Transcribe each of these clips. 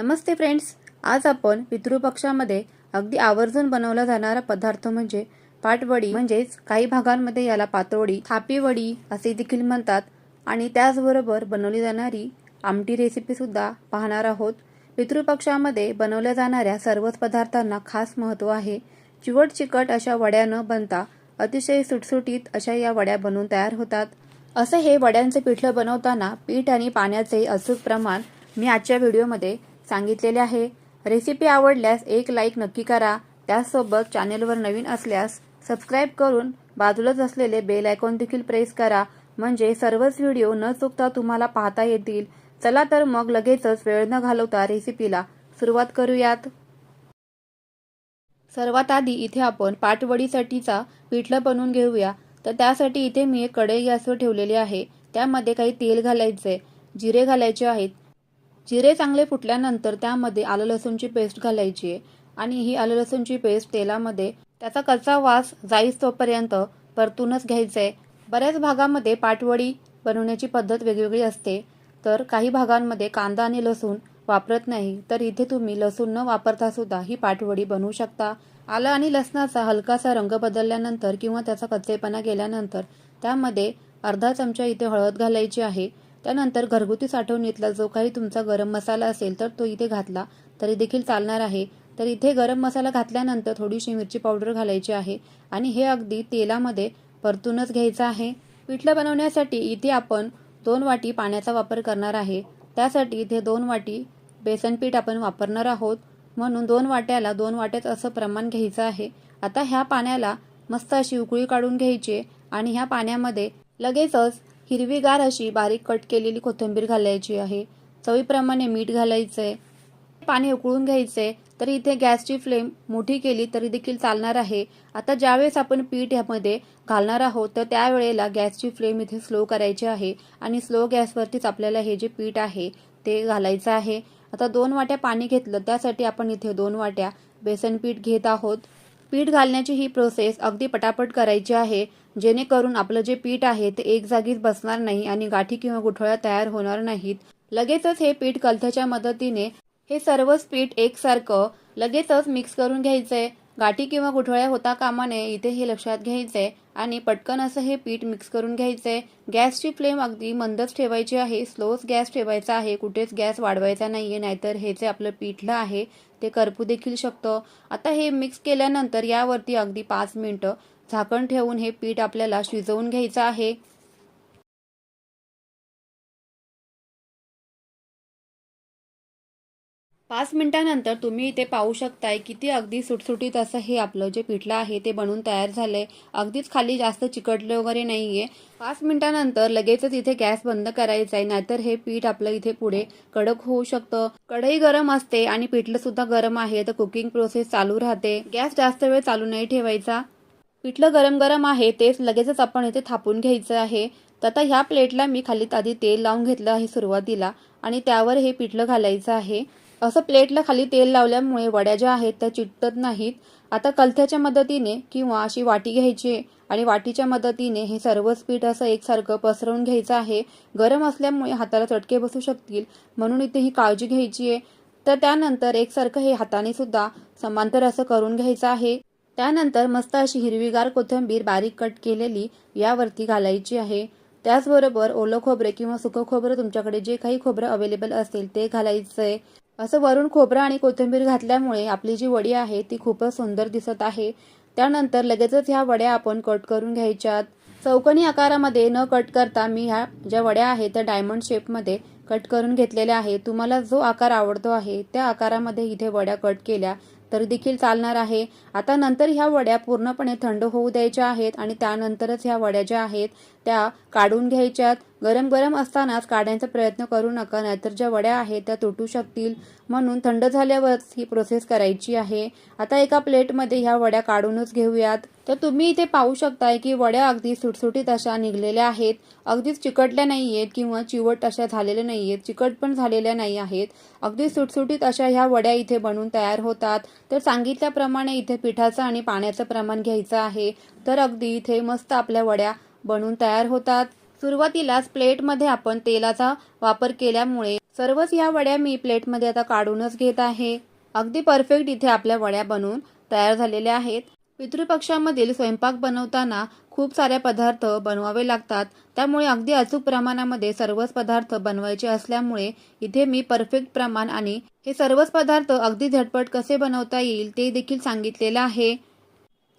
नमस्ते friends आज आपण पितृपक्षामध्ये अगदी आवर्जून बनवला जाणारा पदार्थ म्हणजे पाटवडी म्हणजेच काही भागांमध्ये याला पातोडी थापीवडी असे देखील म्हणतात आणि त्याचबरोबर बनवली जाणारी आमटी रेसिपीसुद्धा पाहणार आहोत. पितृपक्षामध्ये बनवल्या जाणाऱ्या सर्वच पदार्थांना खास महत्त्व आहे. चिवट चिकट अशा वड्या न बनता अतिशय सुटसुटीत अशा या वड्या बनवून तयार होतात. असं हे वड्यांचे पिठलं बनवताना पीठ आणि पाण्याचे अचूक प्रमाण मी आजच्या व्हिडिओमध्ये सांगितलेले आहे. रेसिपी आवडल्यास एक लाईक नक्की करा. त्याचसोबत चॅनेलवर नवीन असल्यास सबस्क्राईब करून बाजूलाच असलेले बेल आयकॉन देखील प्रेस करा. म्हणजे सर्वच व्हिडिओ न चुकता तुम्हाला पाहता येतील. चला तर मग लगेचच वेळ न घालवता रेसिपीला सुरुवात करूयात. सर्वात आधी इथे आपण पाटवडीसाठीचा पिठलं बनवून घेऊया. तर त्यासाठी इथे मी एक कढई गॅसवर ठेवलेली आहे. त्यामध्ये काही तेल घालायचे जिरे घालायचे आहेत. जिरे चांगले फुटल्यानंतर त्यामध्ये आलं लसूणची पेस्ट घालायची आहे. आणि ही आलं लसूणची पेस्ट तेलामध्ये त्याचा कच्चा वास जाईस तोपर्यंत परतूनच घ्यायचं आहे बऱ्याच भागामध्ये पाटवडी बनवण्याची पद्धत वेगवेगळी असते. तर काही भागांमध्ये कांदा आणि लसूण वापरत नाही. तर इथे तुम्ही लसूण न वापरता सुद्धा ही पाटवडी बनवू शकता. आलं आणि लसणाचा हलकासा रंग बदलल्यानंतर किंवा त्याचा कच्चेपणा गेल्यानंतर त्यामध्ये अर्धा चमचा इथे हळद घालायची आहे. त्यानंतर घरगुती साठवणीतला जो काही तुमचा गरम मसाला असेल तर तो इथे घातला. तरी देखील चालणार आहे. तर इथे गरम मसाला घातल्यानंतर थोडीशी मिरची पावडर घालायची आहे. आणि हे अगदी तेलामध्ये परतूनच घ्यायचं आहे. पिठलं बनवण्यासाठी इथे आपण दोन वाटी पाण्याचा वापर करणार आहे. त्यासाठी इथे दोन वाटी बेसन पीठ आपण वापरणार आहोत. म्हणून दोन वाट्याला दोन वाट्यात असं प्रमाण घ्यायचं आहे. आता ह्या पाण्याला मस्त अशी उकळी काढून घ्यायची आणि ह्या पाण्यामध्ये लगेचच हिरवीगार अशी बारीक कट केलेली कोथिंबीर घालायची आहे. चवीप्रमाणे मीठ घालायचंय पाणी उकळून घ्यायचंय तर इथे गॅसची फ्लेम मोठी केली तरी देखील चालणार आहे. आता ज्यावेळेस आपण पीठ यामध्ये घालणार आहोत तर त्यावेळेला गॅसची फ्लेम इथे स्लो करायची आहे आणि स्लो गॅसवरतीच आपल्याला हे जे पीठ आहे ते घालायचं आहे. आता दोन वाट्या पाणी घेतलं त्यासाठी आपण इथे दोन वाट्या बेसन पीठ घेत आहोत. पीठ घालण्याची ही प्रोसेस अगदी पटापट करायची आहे. जेणेकरून आपलं जे पीठ आहे ते एक जागीच बसणार नाही आणि गाठी किंवा गुठळ्या तयार होणार नाहीत. लगेचच हे पीठ कलथ्याच्या मदतीने हे सर्वच पीठ एकसारखं लगेचच मिक्स करून घ्यायचंय. गाठी किंवा गुठळ्या होता कामा नये इथे हे लक्षात घ्यायचंय. आणि पटकन असं हे पीठ मिक्स करून घ्यायचंय. गॅसची फ्लेम अगदी मंदच ठेवायची आहे. स्लोच गॅस ठेवायचा आहे. कुठेच गॅस वाढवायचा नाहीये नाहीतर हे जे आपलं पीठलं आहे ते करपू देखील शकतं. आता हे मिक्स केल्यानंतर यावरती अगदी पाच मिनिटं झाकण ठेवून हे पीठ आपल्याला शिजवून घ्यायचं आहे. पाच मिनिटानंतर तुम्ही इथे पाहू शकताय किती अगदी सुटसुटीत असं हे आपलं जे पिठलं आहे ते बनून तयार झालंय. अगदीच खाली जास्त चिकटलं वगैरे नाही आहे पाच मिनिटानंतर लगेचच इथे गॅस बंद करायचा आहे नाहीतर हे पीठ आपलं इथे पुढे कडक होऊ शकतं. कढई गरम असते आणि पिठलं सुद्धा गरम आहे तर कुकिंग प्रोसेस चालू राहते. गॅस जास्त वेळ चालू नाही ठेवायचा. पिठलं गरम गरम आहे तेच लगेचच आपण इथे थापून घ्यायचं आहे. तर आता ह्या प्लेटला मी खाली आधी तेल लावून घेतलं आहे सुरुवातीला आणि त्यावर हे पिठलं घालायचं आहे. असं प्लेटला खाली तेल लावल्यामुळे वड्या ज्या आहेत त्या चिटत नाहीत. आता कलथ्याच्या मदतीने किंवा अशी वाटी घ्यायची आणि वाटीच्या मदतीने हे सर्वच पीठ असं एकसारखं पसरवून घ्यायचं आहे. गरम असल्यामुळे हाताला चटके बसू शकतील म्हणून इथे ही काळजी घ्यायची आहे. तर त्यानंतर एकसारखं हे हाताने सुद्धा समांतर असं करून घ्यायचं आहे. त्यानंतर मस्त अशी हिरवीगार कोथिंबीर बारीक कट केलेली यावरती घालायची आहे. त्याचबरोबर ओलं खोबरे किंवा सुकं खोबरं तुमच्याकडे जे काही खोबरं अवेलेबल असेल ते घालायचं आहे असं वरून खोबरं आणि कोथिंबीर घातल्यामुळे आपली जी वडी आहे ती खूपच सुंदर दिसत आहे. त्यानंतर लगेचच ह्या वड्या आपण कट करून घ्यायच्यात. चौकनी आकारामध्ये न कट करता मी ह्या ज्या वड्या आहेत त्या डायमंड शेपमध्ये कट करून घेतलेल्या आहे तुम्हाला जो आकार आवडतो आहे त्या आकारामध्ये इथे वड्या कट केल्या तर देखील चालणार आहे. आता नंतर ह्या वड्या पूर्णपणे थंड होऊ द्यायच्या आहेत आणि त्यानंतरच ह्या वड्या ज्या आहेत त्या काढून घ्यायच्यात. गरम गरम असतानाच काढण्याचा प्रयत्न करू नका नाहीतर ज्या वड्या आहेत त्या तुटू शकतील. म्हणून थंड झाल्यावरच ही प्रोसेस करायची आहे. आता एका प्लेटमध्ये ह्या वड्या काढूनच घेऊयात. तर तुम्ही इथे पाहू शकताय की वड्या अगदी सुटसुटीत अशा निघलेल्या आहेत. अगदीच चिकटल्या नाही आहेत किंवा चिवट अशा झालेल्या नाही आहेत चिकट पण झालेल्या नाही आहेत. अगदी सुटसुटीत अशा ह्या वड्या इथे बनून तयार होतात. तर सांगितल्याप्रमाणे इथे पिठाचं आणि पाण्याचं प्रमाण घ्यायचं आहे. तर अगदी इथे मस्त आपल्या वड्या बनून तयार होतात. सुरुवातीलाच प्लेटमध्ये आपण तेलाचा वापर केल्यामुळे सर्वच ह्या वड्या मी प्लेटमध्ये आता काढूनच घेत आहे. अगदी परफेक्ट इथे आपल्या वड्या बनवून तयार झालेल्या आहेत. पितृपक्षामधील स्वयंपाक बनवताना खूप सारे पदार्थ बनवावे लागतात. त्यामुळे अगदी अचूक प्रमाणामध्ये सर्वच पदार्थ बनवायचे असल्यामुळे इथे मी परफेक्ट प्रमाण आणि हे सर्वच पदार्थ अगदी झटपट कसे बनवता येईल ते देखील सांगितलेलं आहे.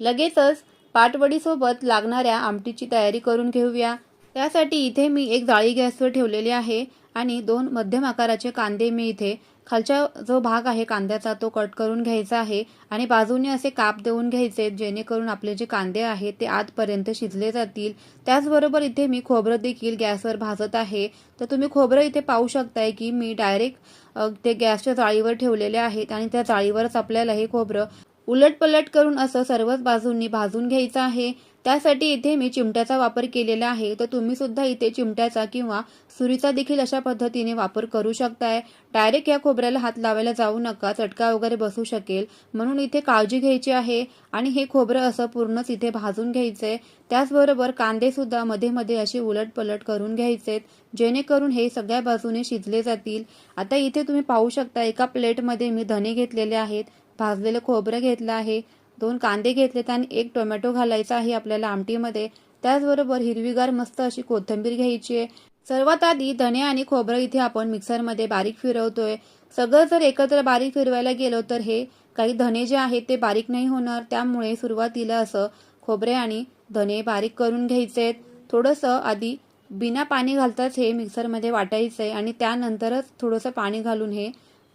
लगेचच पाटवडीसोबत लागणाऱ्या आमटीची तयारी करून घेऊया. त्यासाठी इथे मी एक जाळी गॅसवर ठेवलेली आहे आणि दोन मध्यम आकाराचे कांदे मी इथे खालचा जो भाग आहे कांद्याचा तो कट करून घ्यायचा आहे आणि बाजूने असे काप देऊन घ्यायचे जेणेकरून आपले जे कांदे आहेत ते आतपर्यंत शिजले जातील. त्याचबरोबर इथे मी खोबरं देखील गॅसवर भाजत आहे. तर तुम्ही खोबरं इथे पाहू शकताय की मी डायरेक्ट ते गॅसच्या जाळीवर ठेवलेले आहेत आणि त्या जाळीवरच आपल्याला हे खोबरं उलटपलट करून असं सर्वच बाजूंनी भाजून घ्यायचं आहे. त्यासाठी इथे मी चिमट्याचा वापर केलेला आहे. तर तुम्ही सुद्धा इथे चिमट्याचा किंवा सुरीचा देखील अशा पद्धतीने वापर करू शकताय. डायरेक्ट या खोबऱ्याला हात लावायला जाऊ नका. चटका वगैरे बसू शकेल. म्हणून इथे काळजी घ्यायची आहे. आणि हे खोबरं असं पूर्णच इथे भाजून घ्यायचंय. त्याचबरोबर कांदे सुद्धा मध्ये मध्ये असे उलट पलट करून घ्यायचेत. जेणेकरून हे सगळ्या बाजूने शिजले जातील. आता इथे तुम्ही पाहू शकता एका प्लेटमध्ये मी धने घेतलेले आहेत. भाजलेलं खोबरं घेतलं आहे. दोन कांदे घेतलेत आणि एक टोमॅटो घालायचा आहे आपल्याला आमटीमध्ये. त्याचबरोबर हिरवीगार मस्त अशी कोथिंबीर घ्यायची आहे. सर्वात आधी धने आणि खोबरं इथे आपण मिक्सरमध्ये बारीक फिरवतोय. सगळं जर एकत्र बारीक फिरवायला गेलो तर हे काही धने जे आहेत ते बारीक नाही होणार. त्यामुळे सुरुवातीला असं खोबरे आणि धने बारीक करून घ्यायचे आहेत. थोडंसं आधी बिना पाणी घालताच हे मिक्सरमध्ये वाटायचं आहे आणि त्यानंतरच थोडंसं पाणी घालून हे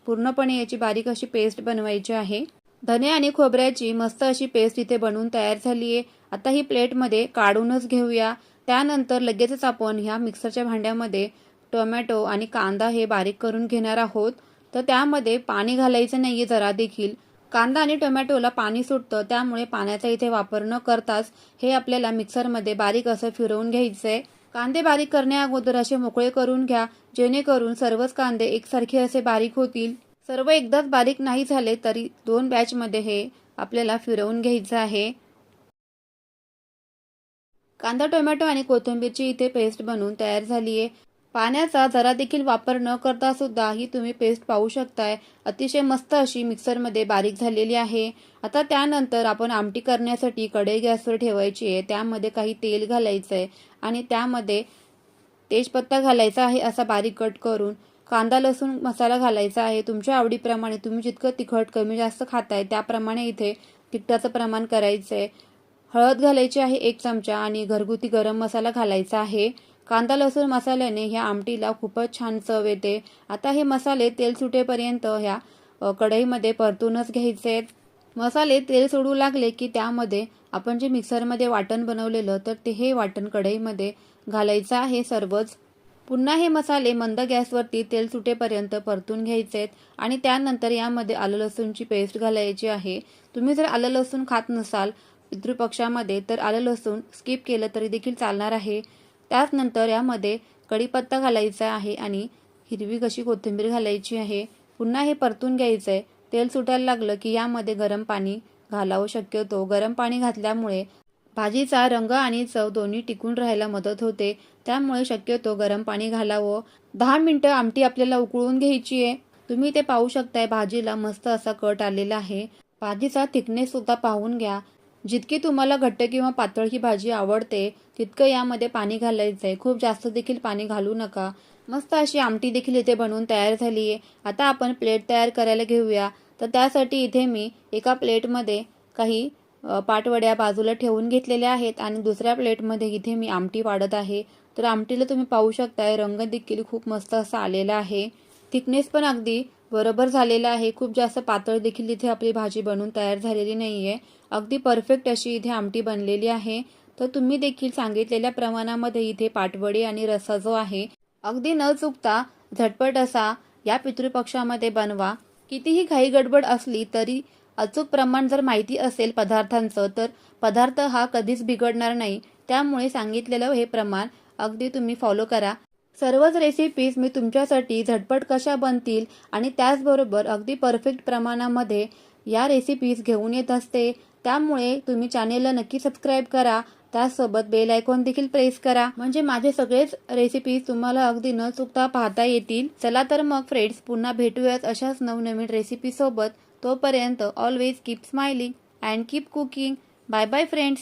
पूर्णपणे याची बारीक अशी पेस्ट बनवायची आहे. धने आणि खोबऱ्याची मस्त अशी पेस्ट इथे बनवून तयार झाली आहे. आता ही प्लेटमध्ये काढूनच घेऊया. त्यानंतर लगेचच आपण ह्या मिक्सरच्या भांड्यामध्ये टोमॅटो आणि कांदा हे बारीक करून घेणार आहोत. तर त्यामध्ये पाणी घालायचं नाही जरा देखील. कांदा आणि टोमॅटोला पाणी सुटतं त्यामुळे पाण्याचा इथे वापर न करताच हे आपल्याला मिक्सरमध्ये बारीक असं फिरवून घ्यायचंय. कांदे बारीक करण्या अगोदर असे मोकळे करून घ्या. जेणेकरून सर्वच कांदे एकसारखे असे बारीक होतील. सर्व एकदाच बारीक नाही झाले तरी दोन बॅचमध्ये हे आपल्याला फिरवून घ्यायचं आहे. कांदा टोमॅटो आणि कोथिंबीरची इथे पेस्ट बनवून तयार झाली आहे पाण्याचा जरा देखील वापर न करता सुद्धा ही तुम्ही पेस्ट पाहू शकताय. अतिशय मस्त अशी मिक्सरमध्ये बारीक झालेली आहे. आता त्यानंतर आपण आमटी करण्यासाठी कढई गॅसवर ठेवायची आहे. त्यामध्ये काही तेल घालायचं आहे आणि त्यामध्ये तेजपत्ता घालायचा आहे असा बारीक कट करून कांदा लसूण मसाला घालायचा आहे. तुमच्या आवडीप्रमाणे तुम्ही जितकं तिखट कमी जास्त खाताय त्याप्रमाणे इथे तिखटाचं प्रमाण करायचं आहे हळद घालायची आहे एक चमचा आणि घरगुती गरम मसाला घालायचा आहे. कांदा लसूण मसाल्याने ह्या आमटीला खूपच छान चव येते. आता हे मसाले तेल सुटेपर्यंत ह्या कढईमध्ये परतूनच घ्यायचे. आहेत मसाले तेल सोडू लागले की त्यामध्ये आपण जे मिक्सरमध्ये वाटण बनवलेलं तर ते हे वाटण कढईमध्ये घालायचं आहे सर्वच पुन्हा हे मसाले मंद गॅसवरती तेल सुटेपर्यंत परतून घ्यायचे आहेत आणि त्यानंतर यामध्ये आलं लसूणची पेस्ट घालायची आहे. तुम्ही जर आलं लसूण खात नसाल पितृपक्षामध्ये तर आलं लसूण स्किप केलं तरी देखील चालणार आहे. त्याचनंतर यामध्ये कढीपत्ता घालायचा आहे आणि हिरवी कशी कोथिंबीर घालायची आहे. पुन्हा हे परतून घ्यायचं आहे तेल सुटायला लागलं की यामध्ये गरम पाणी घालावं शक्यतो. गरम पाणी घातल्यामुळे भाजीचा रंग आणि चव दोन्ही टिकून राहायला मदत होते. त्यामुळे शक्यतो गरम पाणी घालावं. दहा मिनटं आमटी आपल्याला उकळून घ्यायची आहे. तुम्ही ते पाहू शकताय भाजीला मस्त असा कट आलेला आहे. भाजीचा थिकनेस सुद्धा पाहून घ्या. जितकी तुम्हाला घट्ट किंवा पातळ ही भाजी आवडते तितकं यामध्ये पाणी घालायचं आहे खूप जास्त देखील पाणी घालू नका. मस्त अशी आमटी देखील इथे बनवून तयार झाली आहे. आता आपण प्लेट तयार करायला घेऊया. तर त्यासाठी इथे मी एका प्लेटमध्ये काही पाटवड्या बाजूला ठेवून घेतलेल्या आहेत आणि दुसऱ्या प्लेटमध्ये इथे मी आमटी वाढत आहे. तर आमटीला तुम्ही पाहू शकताय रंग देखील खूप मस्त असा आलेला आहे. थिकनेस पण अगदी बरोबर झालेला आहे. खूप जास्त पातळ देखील इथे आपली भाजी बनवून तयार झालेली नाहीये. अगदी परफेक्ट अशी इथे आमटी बनलेली आहे. तर तुम्ही देखील सांगितलेल्या प्रमाणामध्ये इथे पाटवडी आणि रस्सा जो आहे अगदी न चुकता झटपट असा या पितृपक्षामध्ये बनवा. कितीही घाई गडबड असली तरी अचूक प्रमाण जर माहिती असेल पदार्थांचं तर पदार्थ हा कधीच बिघडणार नाही. त्यामुळे सांगितलेलं हे प्रमाण अगदी तुम्ही फॉलो करा. सर्वच रेसिपीज मी तुमच्यासाठी झटपट कशा बनतील आणि त्याचबरोबर अगदी परफेक्ट प्रमाणामध्ये या रेसिपीज घेऊन येत असते. त्यामुळे तुम्ही चॅनेलला नक्की सबस्क्राईब करा. त्याचसोबत बेल आयकॉन देखील प्रेस करा. म्हणजे माझे सगळेच रेसिपीज तुम्हाला अगदी न चुकता पाहता येतील. चला तर मग फ्रेंड्स पुन्हा भेटूयात अशाच नवनवीन रेसिपीसोबत तोपर्यंत always keep smiling and keep cooking bye bye friends